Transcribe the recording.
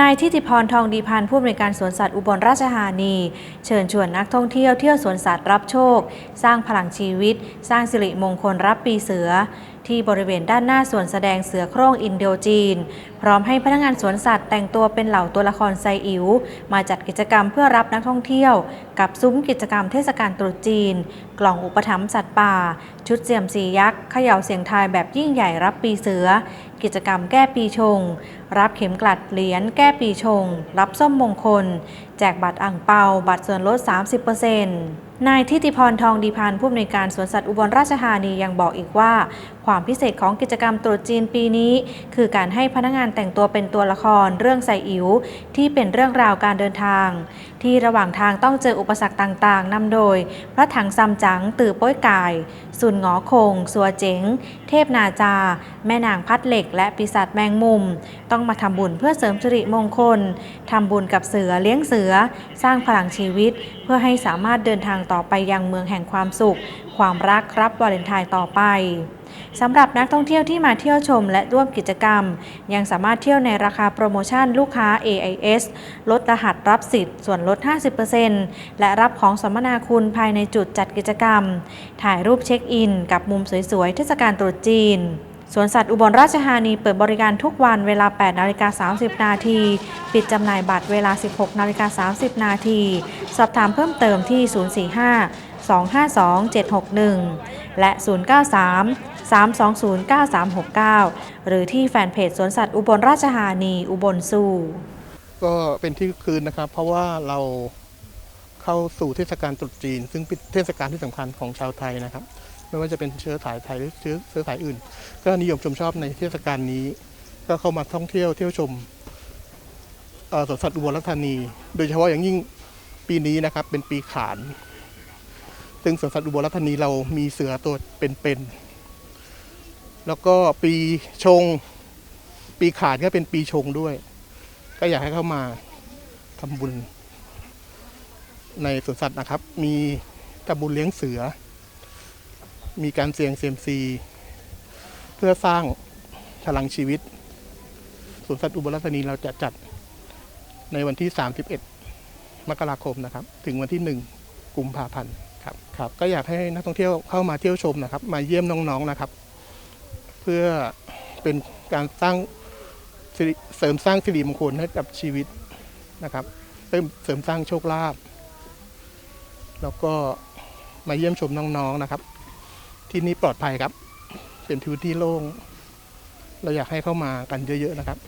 นายทิติพรทองดีพันธ์ผู้อำนวยการสวนสัตว์อุบลราชธานี เชิญชวนนักท่องเที่ยวเที่ยวสวนสัตว์รับโชค สร้างพลังชีวิต สร้างสิริมงคลรับปีเสือที่บริเวณด้านหน้าสวนแสดงเสือโคร่งอินโดจีน พร้อมให้พนักงานสวนสัตว์แต่งตัวเป็นเหล่าตัวละครไซอิ๋วมาจัดกิจกรรมเพื่อรับนักท่องเที่ยว กับซุ้มกิจกรรมเทศกาลตรุษจีน กล่องอุปถัมภ์สัตว์ป่า ชุดเสี่ยมสียักษ์เขย่าเสียงทายแบบยิ่งใหญ่รับปีเสือ กิจกรรมแก้ปีชง รับเข็มกลัดเหรียญแก้ปีชง รับส้มมงคล แจกบัตรอ่างเปาบัตรส่วนลด 30% นายทิติพรทองดีพันธ์ผู้อำนวยการสวนสัตว์อุบลราชธานียังบอกอีกว่า ความพิเศษของกิจกรรมตรุษจีนปีนี้ คือการให้พนักงานแต่งตัวเป็นตัวละครเรื่องไซอิ๋วที่เป็นเรื่องราวการเดินทาง ที่ระหว่างทางต้องเจออุปสรรคต่างๆนำโดย พระถังซัมจั๋งตือป้ยกาย สุนงอคง สัวเจ๋ง เทพนาจา แม่นางพัดเหล็ก และปีศาจแมงมุม ต้องมาทำบุญเพื่อเสริมสิริมงคลทำบุญกับเสือเลี้ยงเสือ สร้างพลังชีวิต เพื่อให้สามารถเดินทางต่อไปยังเมืองแห่งความสุข ความรักรับวาเลนไทน์ต่อไปสำหรับนักท่องเที่ยวที่มาเที่ยวชมและร่วมกิจกรรม ยังสามารถเที่ยวในราคาโปรโมชั่นลูกค้า AIS ลดรหัสรับสิทธิ์ส่วนลด 50%และรับของสัมมนาคุณภายในจุดจัดกิจกรรม ถ่ายรูปเช็คอิน กับมุมสวยๆเทศกาลตรุษจีน สวนสัตว์อุบลราชธานีเปิดบริการทุกวันเวลา 8 นาฬิกา 30 นาที ปิดจำหน่ายบัตรเวลา 16 นาฬิกา 30 นาที สอบถามเพิ่มเติมที่ 045 252 761 และ 093 320 9369 หรือที่แฟนเพจสวนสัตว์อุบลราชธานีอุบลสู้ก็เป็นที่คืนนะครับ เพราะว่าเราเข้าสู่เทศกาลตรุษจีน ซึ่งเป็นเทศกาลที่สำคัญของชาวไทยนะครับ ไม่ว่าจะเป็นเชื้อสายไทยหรือเชื้อเชื้อสายอื่น ก็นิยมชมชอบในเทศกาลนี้ ก็เข้ามาท่องเที่ยวเที่ยวชมสวนสัตว์อุบลราชธานี โดยเฉพาะอย่างยิ่งปีนี้นะครับ เป็นปีขาน ซึ่งสวนสัตว์อุบลราชธานีเรามีเสือตัวเป็นๆแล้วก็ปีชง ปีขานก็เป็นปีชงด้วย ก็อยากให้เข้ามาทำบุญในสวนสัตว์นะครับ มีทำบุญเลี้ยงเสือ มีการเสี่ยงเซียมซี เพื่อสร้างพลังชีวิตสวนสัตว์อุบลราชธานีเราจะจัดในวันที่ 31 มกราคมนะครับ ถึงวันที่ 1 กุมภาพันธ์ครับครับ ก็อยากให้นักท่องเที่ยวเข้ามาเที่ยวชมนะครับ มาเยี่ยมน้องๆนะครับ เพื่อเป็นการสร้างเสริมสร้างสิริมงคลให้กับชีวิตนะครับเสริมเสริมสร้างโชคลาภแล้วก็มาเยี่ยมชมน้องๆนะครับ ที่นี่ปลอดภัยครับ เป็นพื้นที่โล่ง เราอยากให้เข้ามากันเยอะ ๆ นะครับ